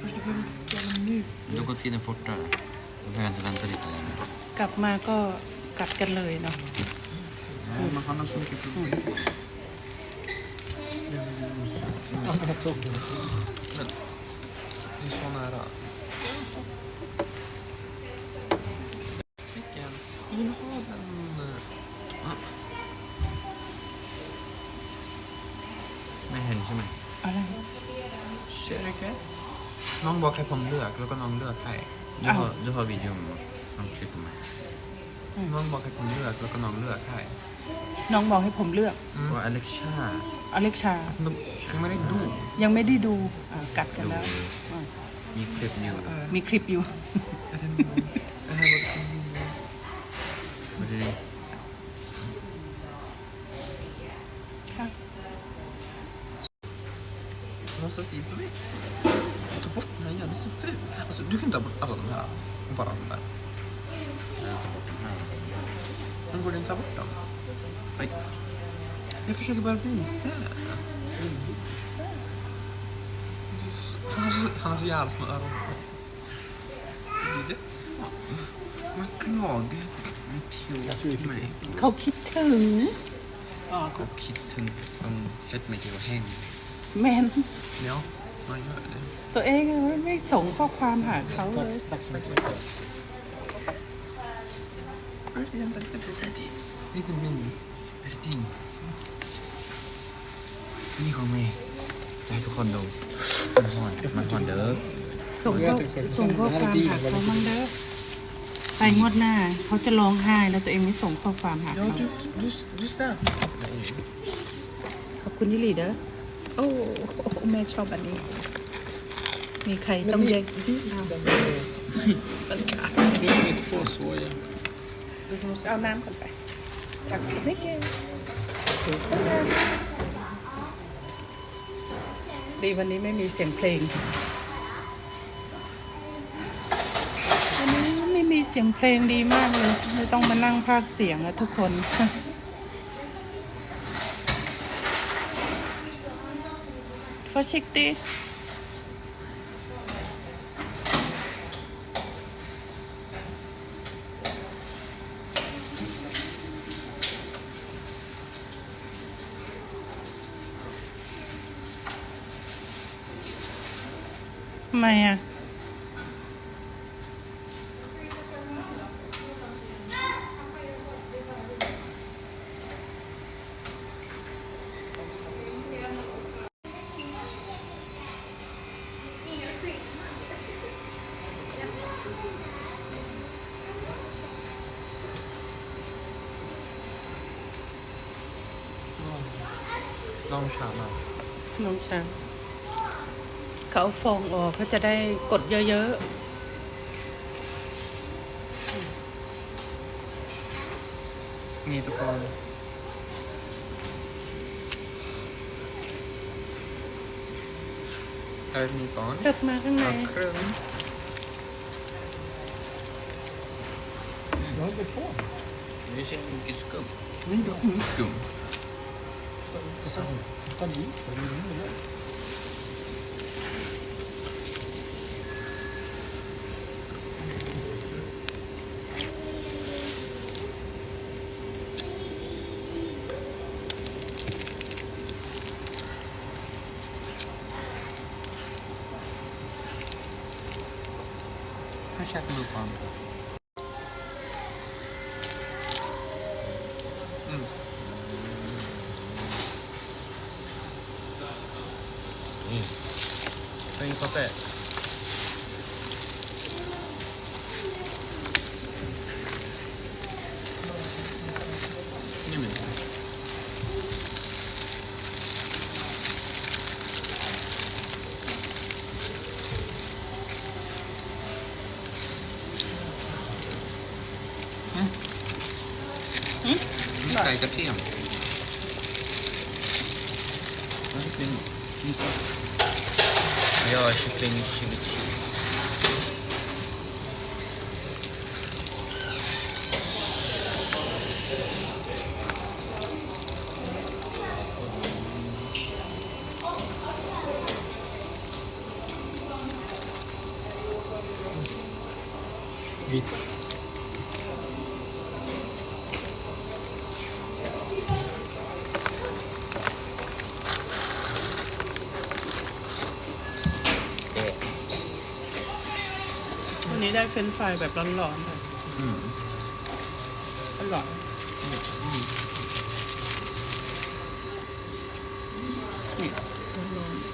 Du behöver inte spela nu. Då går tiden fortare. Då behöver jag inte vänta lite längre. กลับมาก็กัดกันเลยเนาะ Nej, men han har så mycket problem. Ja, men jag tog det. Det är så nära. น้องบอกให้ผมเลือกแล้วก็น้องเลือกให้ Du har, du har videon från klipper med. น้องบอกให้ผมเลือกแล้วก็น้องเลือกให้น้องบอกให้ผมเลือก Och Alexa. อเล็กชาน้องยังไม่ได้ดู ยังไม่ได้ดูอ่ากัดกันแล้วอ่ามีคลิปอยู่มีคลิปอยู่ Jag tänkte, det här var ไม่ได้ค่ะ måste ha stil Bara där. Eh, Jag tar bort den här. Men borde inte ta bort dem? Oj. Jag försöker bara visa. Han har så, han har så jävla små öron. Det är jättesmå. Man klagar. Men tjock mig. Kokitung. Ja, kokitung. Som hette mig till att hänga. Men. Ja. แมน Ja, man gör det. ตัวเองไม่ส่งข้อความหาเขาเลย Tack, tack så mycket. Var är den där Daddy? Det är inte min. Är det din? นี่ของเมย์จะให้ทุกคนดูมันหอนมันหอนเด้อส่งข้อส่งข้อความหาเขามั่งเด้อไปงวดหน้า เขาจะร้องไห้แล้วตัวเองไม่ส่งข้อความหาเขา du, du, du där. ขอบคุณนิลีเด้อ โอ้แม่ชอบอันนี้ มีใครต้องแยก Du är inte på så igen. เอาน้ำก่อนไปตักสิไม่เก่งสักน้ดีวันนี้ไม่มีเสียงเพลง วันนี้ไม่มีเสียงเพลงดีมากเลย ไม่ต้องมานั่งพากย์เสียงอะทุกคน Tarafa çekti. Mày à? น้องช้างเขาเอาฟองออกเขาจะได้กดเยอะนี่ทุกคนอะไรมีก่อนๆเลิกมาข้างในเอาเครื่อง Jag håller på. Det är så mycket skum. Nej, det har inget skum. Ta is då, det är mindre där. Här käkar vi upp honom. Mm. Det är inget gott det. Nu men. Lite i kapten. Jag har kyckling. Jag har kyckling chili cheese. วิต วันนี้ได้เฟรนช์ฟรายแบบร้อนๆค่ะอร่อยนี่ร้อนๆ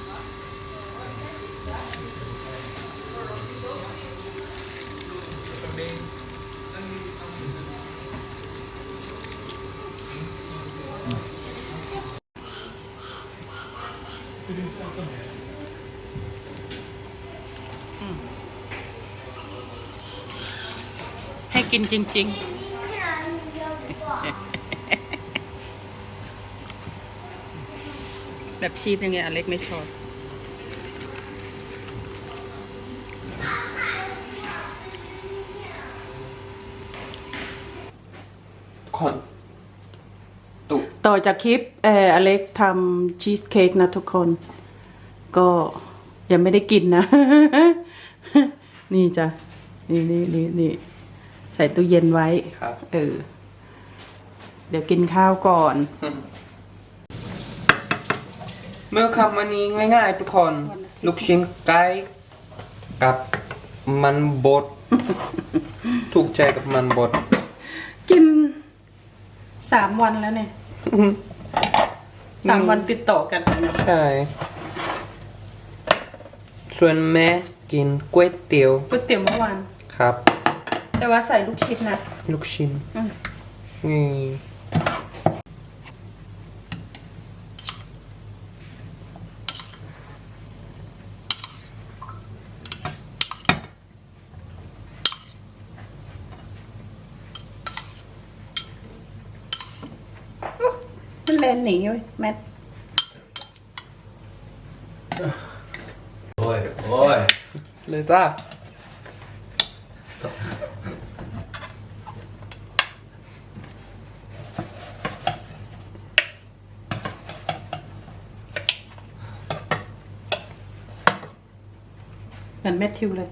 ให้กินจริง ๆ แบบชีสอย่างเงี้ยอเล็กไม่ชอบคน ต่อจากคลิปเอออเล็กทำชีสเค้กนะทุกคน ก็ยังไม่ได้กินนะ นี่จ้ะ นี่นี่นี่นี่ใส่ตู้เย็นไว้ครับ เออ เดี๋ยวกินข้าวก่อน เมื่อคำวันนี้ง่ายๆ ทุกคน ลูกชิ้นไก่กับมันบด ถูกใจกับมันบด กินสามวันแล้วเนี่ย สามวันติดต่อกันนะใช่ ส่วนแม่กินก๋วยเตี๋ยวก๋วยเตี๋ยวเมื่อวาน ครับ แต่ว่าใส่ลูกชิ้นนะ ลูกชิ้นอืมนี่ มันแลนหนีเว้ยแมทโอ้ยโอ้ยเลยจ้าเหมือนแมทธิวเลย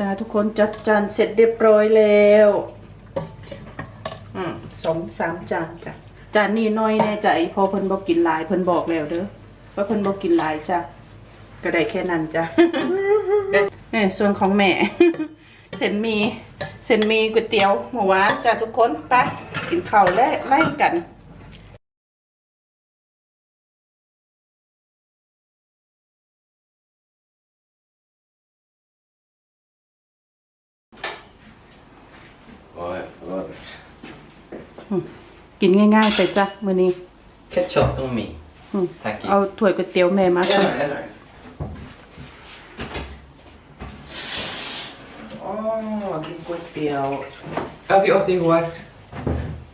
จ้าทุกคนจัดจานเสร็จเรียบร้อยแล้วอืมสองสามจานจ้ะจานนี้น้อยแน่ใจพอเพิ่นบอกกินหลายเพิ่นบอกแล้วเด้อว่าเพิ่นบอกกินหลายจ้ะก็ได้แค่นั้นจ้ะเนี่ยส่วนของแม่ เส้นมีเส้นมีก๋วยเตี๋ยวหมูหวานจ้ะทุกคนไปกินข้าวและไล่กัน โอ้ย โอ้ย กินง่ายๆไปจ้ะมื้อนี้แค่ช็อปต้องมีอืมถ้ากินเอาถ้วยก๋วยเตี๋ยวแม่มาค่ะอ๋อกินก๋วยเตี๋ยว Ja, vi åt igår.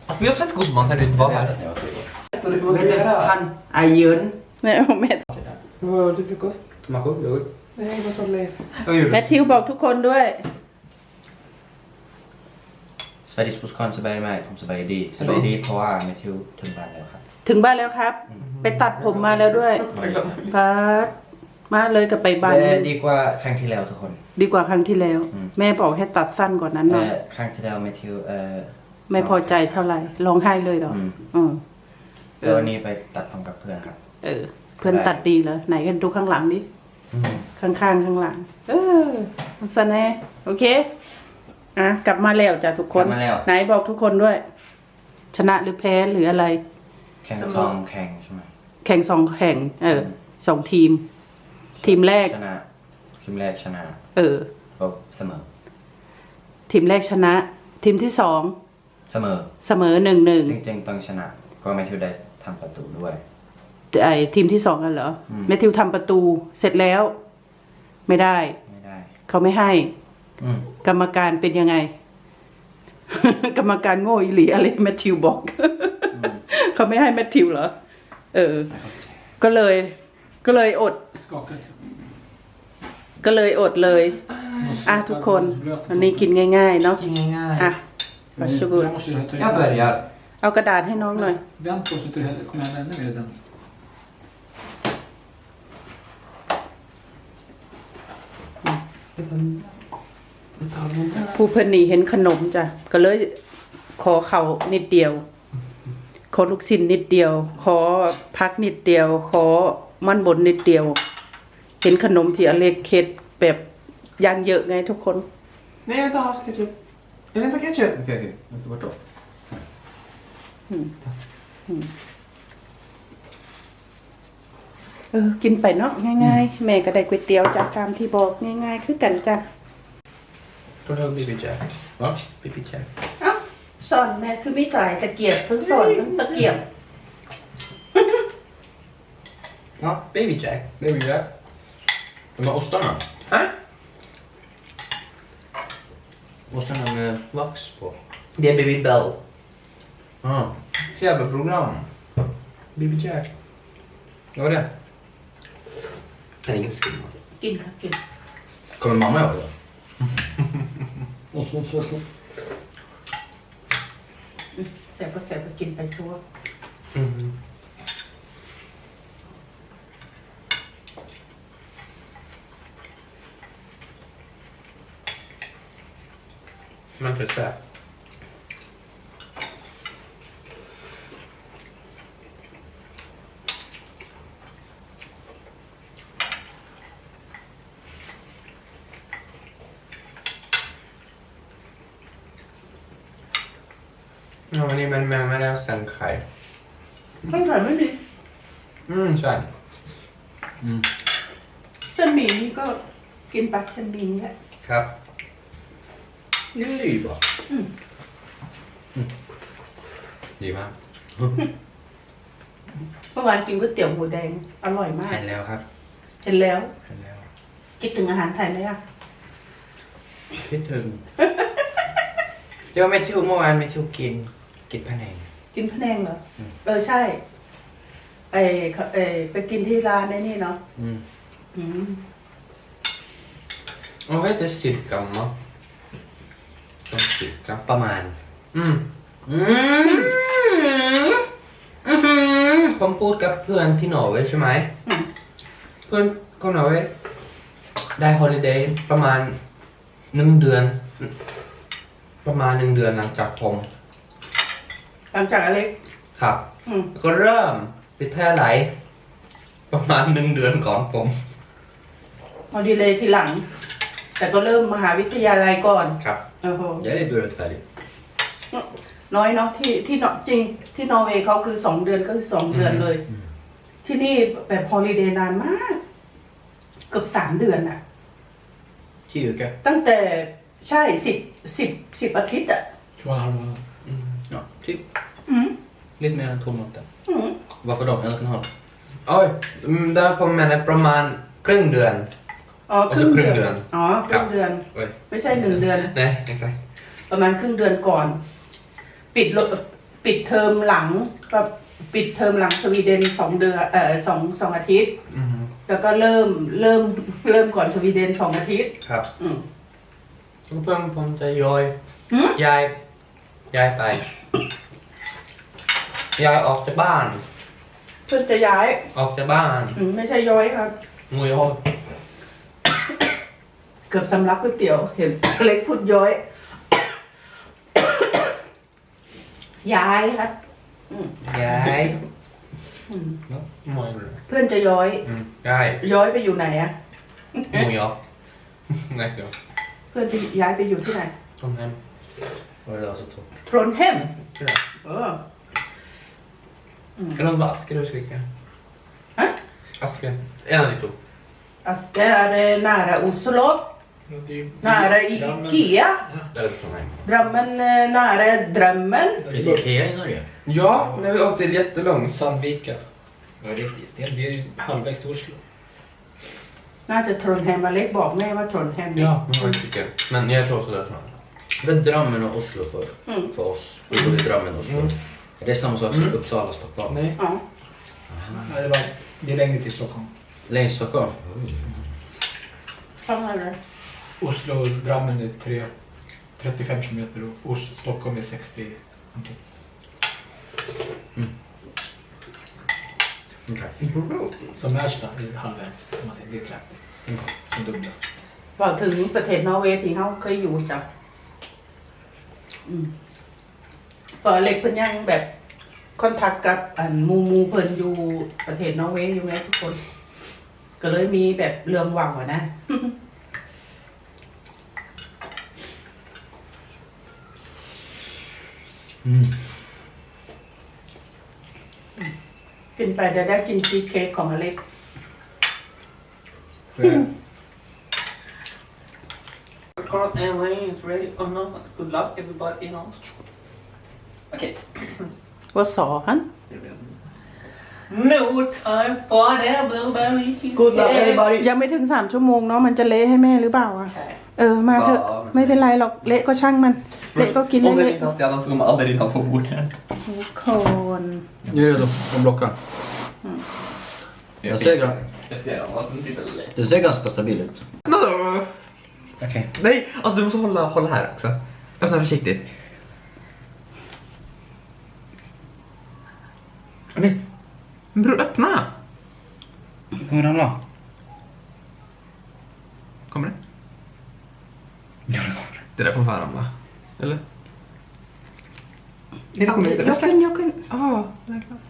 Alltså, vi har sett god mat när du inte var här. Och det vi måste พัน göra. อาเยินแม่เอาแม่ Vad var det till frukost? Smakar det? Nej, vad sa du? แมทธิวบอกทุกคนด้วยส วัสดีทุกคนสบายไหมผมสบายดีสบายดีเพราะว่าแมทธิวถึงบ้านแล้วครับ ถึงบ้านแล้วครับ ไปตัดผมมาแล้วด้วยพัดมาเลยกับไปบ้านแต่ดีกว่าครั้งที่แล้วทุกคน ดีกว่าครั้งที่แล้วอืมแม่บอกให้ตัดสั้นกว่านั้นหน่อยเอ่อครั้งที่แล้วแมทธิวเอ่อไม่พอใจเท่าไหร่ร้องไห้เลยเหรออืมอืมแล้ววันนี้ไปตัดผมกับเพื่อนครับ เออ เพื่อนตัดดีเลยไหนกันดูข้างหลังดิข้างๆข้างหลัง เออสแน่โอเค อะกลับมาแล้วจ้ะทุกคน กลับมาแล้ว ไหนบอกทุกคนด้วย ชนะหรือแพ้หรืออะไร แข่งซองแข่งใช่ไหมแข่งสองแข่ง เออสองทีม ทีมแรก ชนะทีมแรกชนะเออ ก็เสมอ ทีมแรกชนะ ทีมที่สองเสมอ เสมอหนึ่งหนึ่งจริงๆต้องชนะเพราะแมทธิวได้ทำประตูด้วย ไอทีมที่สองกันเหรออืม แมทธิวทำประตูเสร็จแล้ว ไม่ได้ ไม่ได้ เขาไม่ให้อืม กรรมการเป็นยังไง กรรมการโง่อีหลีอะไรแมทธิวบอก เขาไม่ให้แมทธิวเหรอ เออ ก็เลย ก็เลยอด Skaka inte. ก็เลยอดเลย อะทุกคนวันนี้กินง่าย ๆ เนาะ Inga อะ Varsågod. Jag måste ju ta Jag börjar. เอากระดาษให้น้องหน่อย Vänta ผู้เพิ่นนี่เห็นขนมจ้ะก็เลยขอเขาวนิดเดียว ขอลูกชิ้นนิดเดียว ขอพักนิดเดียว ขอมันบนนิดเดียว เห็นขนมที่อเล็กเคดแบบย่างเยอะไงทุกคน Nej, jag vill inte ha ketchup. Jag vill inte ha ketchup. Okej, okej. Jag tar bort då. เออ กินไปเนาะง่าย ๆ แม่ก็ได้ก๋วยเตี๋ยวจากตามที่บอกง่าย ๆ คือกันจ้ะ Får du ha Bibi Jack? Va? Bibi Jack. เอ้าสอนแม่คือมีสายตะเกียบทั้งสอนทั้งตะเกียบ Ja, Baby Jack. Baby Jack. De här ostarna. Hä? Ostarna med vax på. Det är Baby Bell. Ah. Fjäderprogram. Baby Jack. Vad var det? Det är ingen skumt. กินค่ะกิน Kommer mamma ihåg det? แสบก็แสบก็กินไปซัวมันจะแสบ här. Ja, men ni men med med det sen kaj. ข้างหลังไม่มี Mm, så här. เส้นหมี่นี่ก็กินไปเส้นหมี่นี่แหละ Kapp. Lyva. Mm. Giva. เมื่อวานกินก๋วยเตี๋ยวหมูแดง อร่อยมาก เห็นแล้วครับเห็นแล้ว เห็นแล้ว คิดถึงอาหารไทยไหมอะคิดถึงเดี๋ยวไม่ทิวเมื่อวานไม่ทิวกิน กินพะแนง กินพะแนงเหรออม เออใช่ไอเขาเออไปกินที่ร้านในนี่เนาะอืมอืม Och vad heter sitkamma? Som sitka. ประมาณ Mm. อืมอือหือผมพูดกับเพื่อนที่นอร์เวย์ใช่ไหม อืมเพื่อนคนนอร์เวย์ได้ฮอลิเดย์ประมาณหนึ่งเดือน ประมาณหนึ่งเดือนหลังจากผม หลังจากอเล็กครับ อืมแล้วก็เริ่มไปแท่ไหล ประมาณหนึ่งเดือนก่อนผมพอดีเลยทีหลัง แต่ก็เริ่มมหาวิทยาลัยก่อนครับ โอ้โห Jag är lite orättfärdig. น้อยเนาะที่ที่เนาะจริงที่นอร์เวย์เขาคือสองเดือนก็คือสองเดือนเลย ที่นี่แบบฮอลิเดย์นานมาก เกือบสามเดือนอะที่อยู่แกตั้งแต่ใช่สิบสิบสิบอาทิตย์อะ Två och en halv månad. Ja, typ อื ม lite mer än två månader. อืม Varför de? En och en halv? โอ้ยอืมได้ผมมาในประมาณครึ่งเดือน อ๋อก็คคือรึ่งครึ่งเดืเดืออนนอ๋อ ครึ่งเดือนเอ้ยไม่ใช่หนึ่งเดือนนี่ไม่ใช่ประมาณครึ่งเดือนก่อน ปิดโลปิดเทอมหลังก็ปิดเทอมหลังสวีเดนสองเดือน เอ่อสองสองอาทิตย์อืมแล้วก็เริ่มเริ่มเริ่มก่อนสวีเดนสองอาทิตย์ ครับอืมแล้วเพื่อนผมจะย้อยหืมย้ายย้ายไป ย้ายออกจากบ้าน เพื่อจะย้ายออกจากบ้านอืมไม่ใช่ย้อยครับงูย้อยเกือบสำลักก๋วยเตี๋ยวเห็น เล็กพูดย้อย ย้ายครับอืมย้ายอืมงูย้อยเพื่อนจะย้อย อืมย้ายย้อยไปอยู่ไหนอะงูย้อยไงเดี๋ยวเพื่อนจะย้ายไปอยู่ที่ไหนตรงนั้น Vad är det alltså två? ทรนเฮมใช่ไหมเออ Eller vad ska du skrika? Hä? Asken. En av de två. Alltså det är eh, nära Oslo, nära Ikea, Eller Trondheim. Drammen eh, nära Drömmen. Finns det Ikea i Norge? Ja, när vi åkte jättelångt. Sandvika. Ja, det, det, det är halvvägs till Oslo. น่าจะทรนแฮมมาเล็กบอกแม่ว่าทรนแฮม Ja, men jag tycker. Men jag tror också det är snart. Det är Drammen och Oslo för, Mm. för oss. Vi bodde i Drammen och Oslo. Mm. Är det samma sak som Uppsala, Stockholm? Nej. อ๋อ Nej, det, var, det är längre till Stockholm. Längst Stockholm? ฟังอะไร Oslo och Drammen är tre. 35 kilometer och Ost, Stockholm är 60. någonting. Okej. Så Märsta är halvvägs, om man säger. Det är 30. Som dubbla. ว่าถึงประเทศนอร์เวย์ที่เขาเคยอยู่จ้ะอืม เปิดเล็กเพิ่นยังแบบคอนทักกับอันหมูหมูเพิ่นอยู่ประเทศนอร์เวย์อยู่ไงทุกคน ก็เลยมีแบบเรื่องหวังอะนะกินไปเดี๋ยวได้กินชีสเค้กของอเล็ก Carl Airlines is ready or not? Good luck everybody else. Okay. ว่าสอฮัน No time for that blueberry cheesecake. Good luck everybody ยังไม่ถึงสามชั่วโมงเนาะมันจะเละให้แม่หรือเปล่าอะใช่ เออมาเถอะ Ja, men- ไม่เป็นไรหรอกเละก็ช่างมัน เละก็กิน Om den เละ inte har städat så kommer aldrig in på bordet. ๆทุกคน Nu är de, de blockar. Jag ser, gan- Jag ser dem, att den tittar lite. det ser ganska stabil ut. No. Okej. Nej, alltså du måste hålla, hålla här också. Öppna försiktigt. Nej. Men bror, öppna! Kommer det ramla? Kommer det? Ja, det kommer. Det där kommer fan ramla. Eller? Nej, det kommer inte. ยกขึ้นยกขึ้น Ah, det är klart.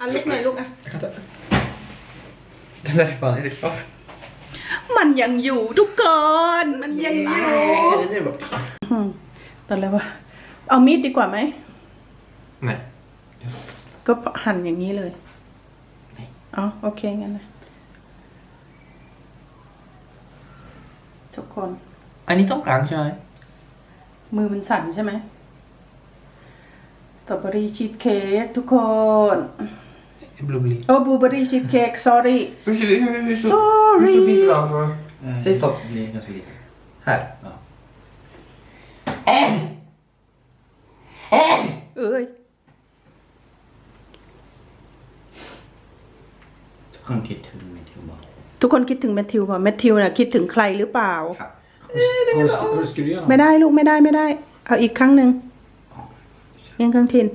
อันลุกหน่อยลูกอะ Den där är fan inte klar. มันยังอยู่ทุกคน มันยังอยู่ Det är bra. เอามีดดีกว่าไหม Nej. ก็หั่นอย่างนี้เลยอ๋อโอเคงั้นนะทุกคน อันนี้ต้องกลางใช่ไหมมือมันสั่นใช่ไหมสตรอเบอรี่ชีสเค้กทุกคนบลูเบอร์รี่โอ้บลูเบอรี่ชีสเค้ก sorry Hur ser vi, hur, hur, hur, stor- Sorry. hur stor bit vill du ha bror? Eh, Säg stopp. Det blir ganska lite. Här. Ja. เอ้ย ทุกคนคิดถึงเมทิวบอก ทุก คนคิดถึงแมทธิวป่ะแมทธิวน่ะคิดถึงใครหรือเปล่า Har du, har du skurit igenom? ไม่ได้ลูกไม่ได้ไม่ได้ เอาอีกครั้งหนึ่งยังครั้งทิน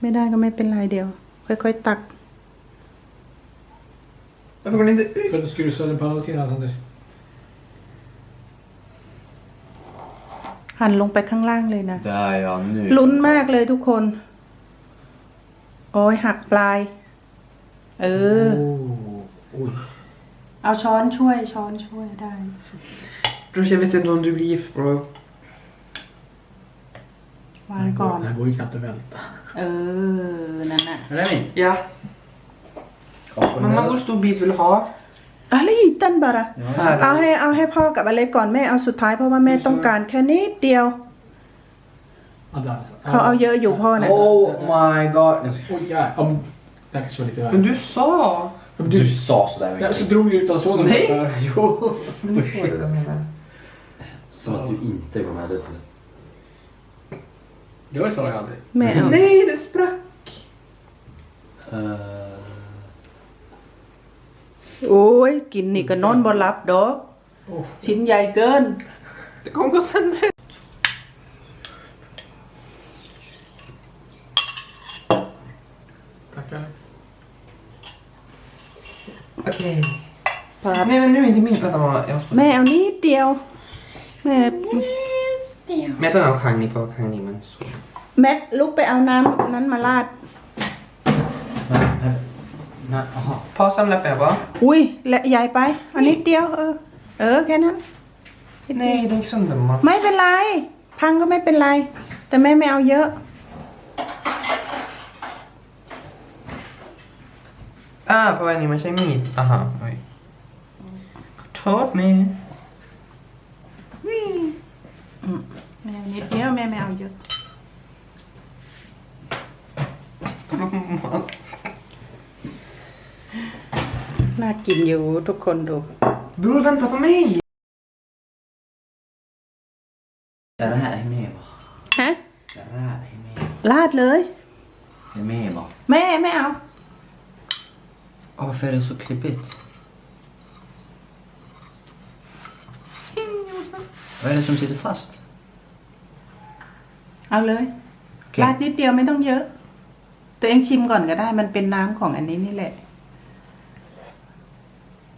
ไม่ได้ก็ไม่เป็นไรเดียว ค่อยๆตัก Varför går den inte ut? För att du skurit sönder på andra sidan Sander. หั่นลงไปข้างล่างเลยนะ Där ja, nu. ลุ้นมากเลยทุกคน โอ้ยหักปลาย เออ Oh. Oj. เอาช้อนช่วยช้อนช่วยได้ Bror jag vet inte om du blir gift bro. วางก่อน Det här går ju knappt att välta. เออ นั่นน่ะ Är det min? Ja. Mamma hur stor bit vill du ha? อะไรตันบาระ Här เอา då. ให้เอาให้พ่อกับอเล็กก่อนแม่เอาสุดท้ายเพราะว่าแม่ต้องการแค่นิดเดียว Ja, där. เขาเอาเยอะอยู่พ่อน่ะ Oh my god. Jag ska- Oj, ja. Om... Det här kanske var lite Men värre. du sa! Men Du du... sa sådär Ja, så mycket. drog du utan såg Nej. Jo. Men du får ju vad jag menar. Som att du inte går med det. Det sa jag aldrig. แม่เอา Nej, det sprack! Eh, โอ้ยกินนี่ก็นอนบ่หลับดอก Oh. ชิ้นใหญ่เกิน Det kommer gå sönder. Okej. Pappa. Nej men nu inte minst, vänta mamma. Jag måste... แม่เอานิดเดียว แม่ แม่ต้องเอาคางนี้เพราะคางนี้มันสวยแมทลุกไปเอาน้ำนั้นมาราด นะอ๋อพอสำหรับแบบว่า อุ้ยและใหญ่ไปเอันนิดเดียวเออ เออแค่นั้น Nej, det är inte sönder mamma. ไม่เป็นไร พังก็ไม่เป็นไร แต่แม่ไม่เอาเยอะ Ah, på väg ner med tjej min. Aha, oj. Tåt med. แม่เอานิดเดียวแม่ไม่เอาเยอะน่ากินอยู่ทุกคนดู Bror vänta på mig! Det här är med va? ฮะ Det här är med. ลาดเลย Det är med va? แม่ไม่เอา Ja, varför är det så klibbigt? Vad är det som sitter fast? เอาเลยโอเคราดนิดเดียวไม่ต้องเยอะ ตัวเองชิมก่อนก็ได้ มันเป็นน้ำของอันนี้นี่แหละ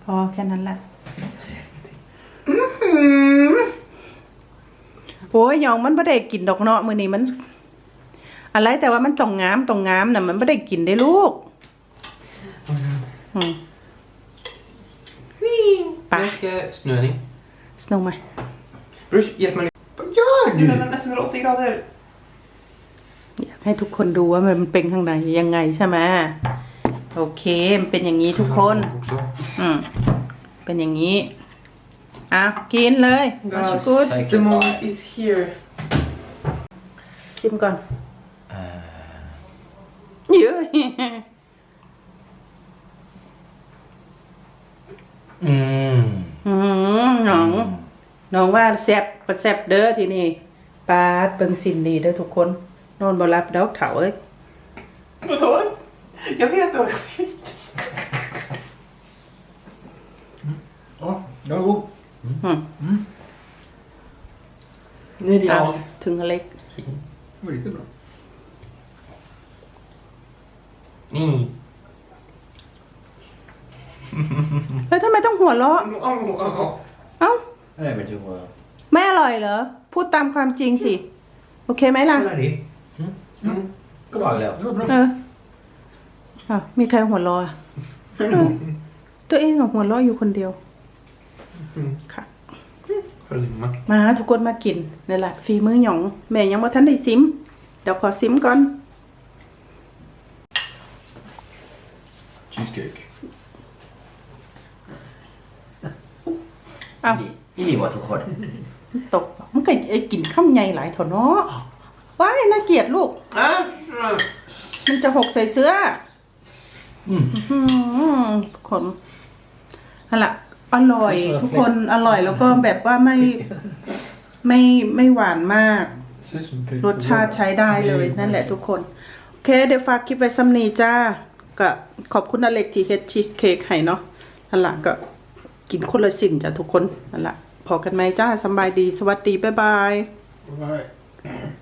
พอแค่นั้นแหละโอ้ยหยองมันไม่ได้กินดอกเนาะมือนี้มัน อะไรแต่ว่ามันต้องงามต้องงามน่ะ มันไม่ได้กินได้ลูกอืม ไป Mycket snöning. สนุกไหม Brors, hjälp mig. Vad gör du? Den är nästan 180 grader. อยากให้ทุกคนดูว่ามันเป็นข้างในยังไงใช่ไหมโอเค มันเป็นอย่างนี้ทุกคน Också. อืม เป็นอย่างนี้ อะ กินเลยมาชกูด The moment is here. ชิมก่อน Eh, เยอะ Mm. อืมน้องน้องว่าแซ่บก็แซ่บเด้อทีนี่ปาดเบิ่งสินนี่เด้อทุกคนนอนบ่รับดอกเถาเอ้ย Vadå? Jag vet inte. Ja, den var god. อืม Nej, det เอา är ถึงอเล็ก Den var riktigt bra. Mm. เฮ้ยทำไมต้องหัวเราะ เอ้า Nej, men du var... ไม่อร่อยเหรอ พูดตามความจริงสิ โอเคไหมล่ะ Kolla dit. Mm. Gå bara Leo. Det var bra. เอออะมีใครหัวเราะอะเออตัวเองอะหัวเราะอยู่คนเดียว Mm. ค่ะ Skölma. มาทุกคนมากินนี่แหละฝีมือหยอง แม่ยังบ่ทันได้ซิม เดี๋ยวขอซิมก่อน Cheesecake. อ้าว Ini var till kvar. ตกมันก็ไอ้กินข้ามใหญ่หลายเถอะเนาะว้ายน่าเกลียดลูก Ah, มันจะหกใส่เสื้ออืมอืมทุกคนนั่นแหละอร่อย ทุกคนอร่อยแล้วก็แบบว่าไม่ไม่ไม่หวานมาก Ser ut som en รสชาติใช้ได้เลยนั่นแหละทุกคน โอเค เดี๋ยวฝากคลิปไว้ซ้ำนี้จ้า ก็ขอบคุณอเล็กที่เฮ็ดชีสเค้กให้เนาะนั่นแหละก็ กินคนละสิ่งจ้ะทุกคนนั่นแหละพอกันไหมจ้าสบายดีสวัสดีบ๊ายบาย Bye.